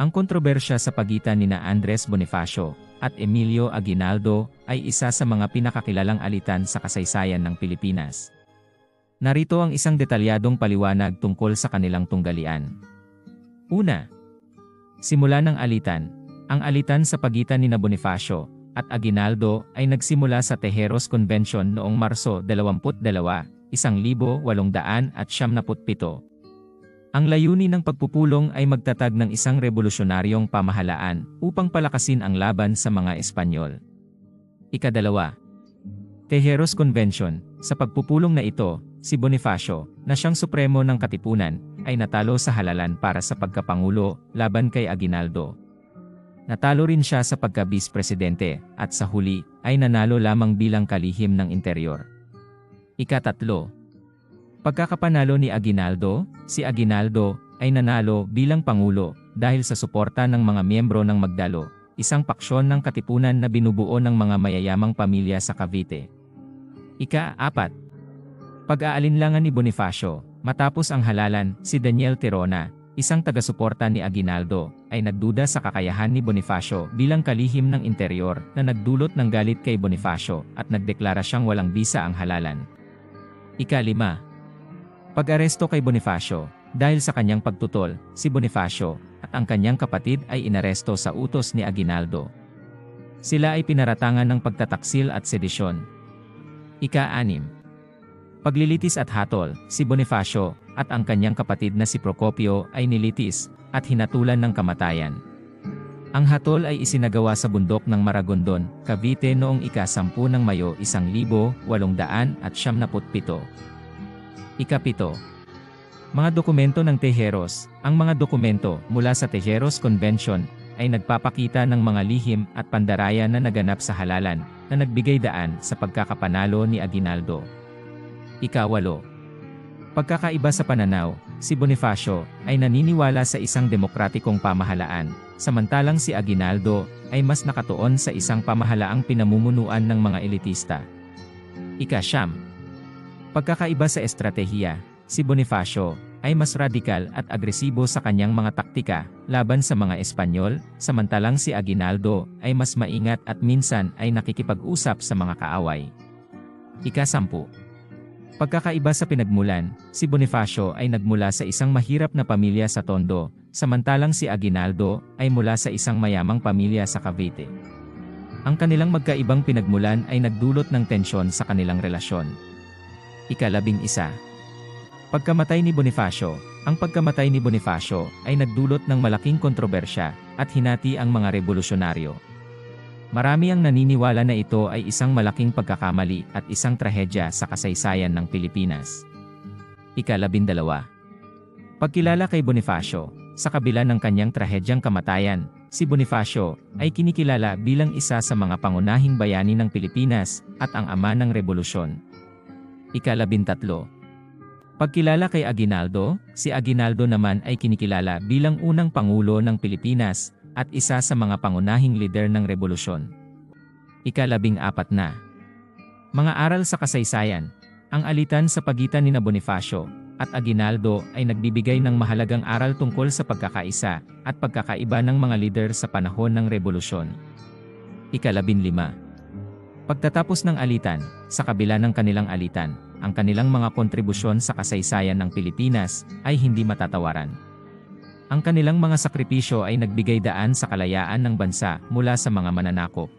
Ang kontrobersya sa pagitan nina Andres Bonifacio at Emilio Aguinaldo ay isa sa mga pinakakilalang alitan sa kasaysayan ng Pilipinas. Narito ang isang detalyadong paliwanag tungkol sa kanilang tunggalian. Una, simula ng alitan. Ang alitan sa pagitan ni Bonifacio at Aguinaldo ay nagsimula sa Tejeros Convention noong Marso 22, 1877. Ang layunin ng pagpupulong ay magtatag ng isang revolusyonaryong pamahalaan upang palakasin ang laban sa mga Espanyol. Ikadalawa, Tejeros Convention, sa pagpupulong na ito, si Bonifacio, na siyang supremo ng katipunan, ay natalo sa halalan para sa pagkapangulo laban kay Aguinaldo. Natalo rin siya sa pagka-vice presidente at sa huli ay nanalo lamang bilang kalihim ng interior. Ikatatlo, Pagkakapanalo ni Aguinaldo, si Aguinaldo ay nanalo bilang pangulo dahil sa suporta ng mga miyembro ng Magdalo, isang paksyon ng katipunan na binubuo ng mga mayayamang pamilya sa Cavite. Ika-apat. Pag-aalinlangan ni Bonifacio, matapos ang halalan, si Daniel Tirona, isang taga-suporta ni Aguinaldo, ay nagduda sa kakayahan ni Bonifacio bilang kalihim ng interior na nagdulot ng galit kay Bonifacio at nagdeklara siyang walang bisa ang halalan. Ika-lima. Pag-aresto kay Bonifacio, dahil sa kanyang pagtutol, si Bonifacio at ang kanyang kapatid ay inaresto sa utos ni Aguinaldo. Sila ay pinaratangan ng pagtataksil at sedisyon. Ika-anim. Paglilitis at hatol, si Bonifacio at ang kanyang kapatid na si Procopio ay nilitis at hinatulan ng kamatayan. Ang hatol ay isinagawa sa bundok ng Maragondon, Cavite noong ika-sampu ng Mayo 1877. Ikapito. Mga dokumento ng Tejeros. Ang mga dokumento mula sa Tejeros Convention ay nagpapakita ng mga lihim at pandaraya na naganap sa halalan na nagbigay daan sa pagkakapanalo ni Aguinaldo. Ikawalo. Pagkakaiba sa pananaw, si Bonifacio ay naniniwala sa isang demokratikong pamahalaan, samantalang si Aguinaldo ay mas nakatuon sa isang pamahalaang pinamumunuan ng mga elitista. Ikasyam. Pagkakaiba sa estratehiya, si Bonifacio ay mas radikal at agresibo sa kanyang mga taktika laban sa mga Espanyol, samantalang si Aguinaldo ay mas maingat at minsan ay nakikipag-usap sa mga kaaway. Ikasampu. Pagkakaiba sa pinagmulan, si Bonifacio ay nagmula sa isang mahirap na pamilya sa Tondo, samantalang si Aguinaldo ay mula sa isang mayamang pamilya sa Cavite. Ang kanilang magkaibang pinagmulan ay nagdulot ng tensyon sa kanilang relasyon. Ikalabing isa. Pagkamatay ni Bonifacio, ang pagkamatay ni Bonifacio ay nagdulot ng malaking kontrobersya at hinati ang mga revolusyonaryo. Marami ang naniniwala na ito ay isang malaking pagkakamali at isang trahedya sa kasaysayan ng Pilipinas. Ikalabindalawa. Pagkilala kay Bonifacio, sa kabila ng kanyang trahedyang kamatayan, si Bonifacio ay kinikilala bilang isa sa mga pangunahing bayani ng Pilipinas at ang ama ng revolusyon. Ikalabintatlo. Pagkilala kay Aguinaldo, si Aguinaldo naman ay kinikilala bilang unang pangulo ng Pilipinas at isa sa mga pangunahing lider ng revolusyon. Ikalabing apat na. Mga aral sa kasaysayan. Ang alitan sa pagitan ni Bonifacio at Aguinaldo ay nagbibigay ng mahalagang aral tungkol sa pagkakaisa at pagkakaiba ng mga lider sa panahon ng revolusyon. Ikalabin lima. Pagtatapos ng alitan, sa kabila ng kanilang alitan, ang kanilang mga kontribusyon sa kasaysayan ng Pilipinas ay hindi matatawaran. Ang kanilang mga sakripisyo ay nagbigay daan sa kalayaan ng bansa mula sa mga mananakop.